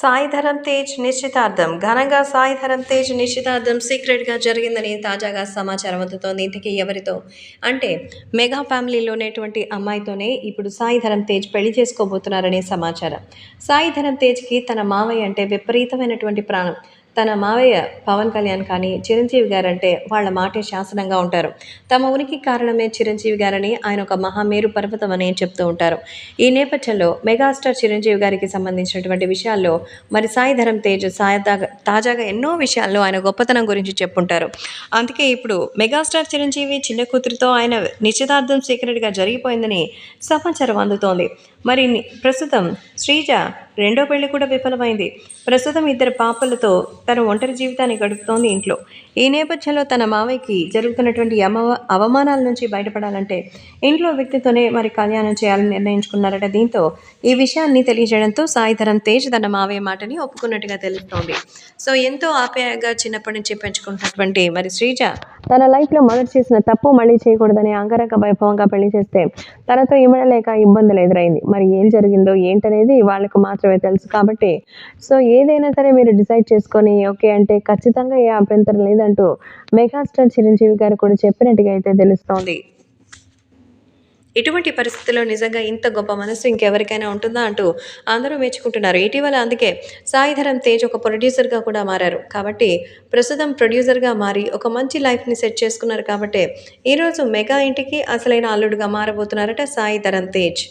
సాయిధరం తేజ్ నిశ్చితార్థం. ఘనంగా సాయి తేజ్ నిశ్చితార్థం సీక్రెట్గా జరిగిందని తాజాగా సమాచారం అందుతోంది. ఇంతకీ ఎవరితో? అంటే మెగా ఫ్యామిలీలోనేటువంటి అమ్మాయితోనే ఇప్పుడు సాయిధరం తేజ్ పెళ్ళి చేసుకోబోతున్నారనే సమాచారం. సాయిధరం తేజ్కి తన మావయ్య అంటే విపరీతమైనటువంటి ప్రాణం. తన మావయ్య పవన్ కళ్యాణ్ కానీ చిరంజీవి గారంటే వాళ్ళ మాటే శాసనంగా ఉంటారు. తమ ఉనికి కారణమే చిరంజీవి గారని ఆయన ఒక మహామేరు పర్వతం అని చెప్తూ ఉంటారు. ఈ నేపథ్యంలో మెగాస్టార్ చిరంజీవి గారికి సంబంధించినటువంటి విషయాల్లో మరి సాయిధరం తేజ్ సాయి తాజాగా ఎన్నో విషయాల్లో ఆయన గొప్పతనం గురించి చెప్పుంటారు. అందుకే ఇప్పుడు మెగాస్టార్ చిరంజీవి చిన్న కూతురితో ఆయన నిశ్చితార్థం సీక్రెట్గా జరిగిపోయిందని సమాచారం అందుతోంది. మరి ని- ప్రస్తుతం శ్రీజ రెండో పెళ్ళి కూడా విఫలమైంది. ప్రస్తుతం ఇద్దరు పాపలతో తన ఒంటరి జీవితాన్ని గడుపుతోంది ఇంట్లో. ఈ నేపథ్యంలో తన మావయ్యకి జరుగుతున్నటువంటి అమ అవమానాల నుంచి బయటపడాలంటే ఇంట్లో వ్యక్తితోనే మరి కళ్యాణం చేయాలని నిర్ణయించుకున్నారట. దీంతో ఈ విషయాన్ని తెలియజేయడంతో సాయిధరం తేజ్ తన మావయ్య మాటని ఒప్పుకున్నట్టుగా తెలుస్తోంది. సో ఎంతో ఆప్యాయంగా చిన్నప్పటి నుంచి పెంచుకున్నటువంటి మరి శ్రీజ తన లైఫ్లో మొదటి చేసిన తప్పు మళ్ళీ చేయకూడదని అంగరంగ వైభవంగా పెళ్ళి చేస్తే తనతో ఇమడలేక ఇబ్బందులు ఎదురైంది. మరి ఏం జరిగిందో ఏంటనేది వాళ్ళకు మాత్రమే తెలుసు కాబట్టి. సో ఏదైనా సరే మీరు డిసైడ్ చేసుకొని ఓకే అంటే ఖచ్చితంగా ఏ అభ్యంతరం లేదంటూ మెగాస్టార్ చిరంజీవి గారు కూడా చెప్పినట్టుగా అయితే తెలుస్తోంది. ఇటువంటి పరిస్థితుల్లో నిజంగా ఇంత గొప్ప మనసు ఇంకెవరికైనా ఉంటుందా అంటూ అందరూ మెచ్చుకుంటున్నారు. ఇటీవల అందుకే సాయిధరం తేజ్ ఒక ప్రొడ్యూసర్గా కూడా మారారు. కాబట్టి ప్రస్తుతం ప్రొడ్యూసర్గా మారి ఒక మంచి లైఫ్ని సెట్ చేసుకున్నారు కాబట్టి ఈరోజు మెగా ఇంటికి అసలైన అల్లుడుగా మారబోతున్నారట సాయిధరం తేజ్.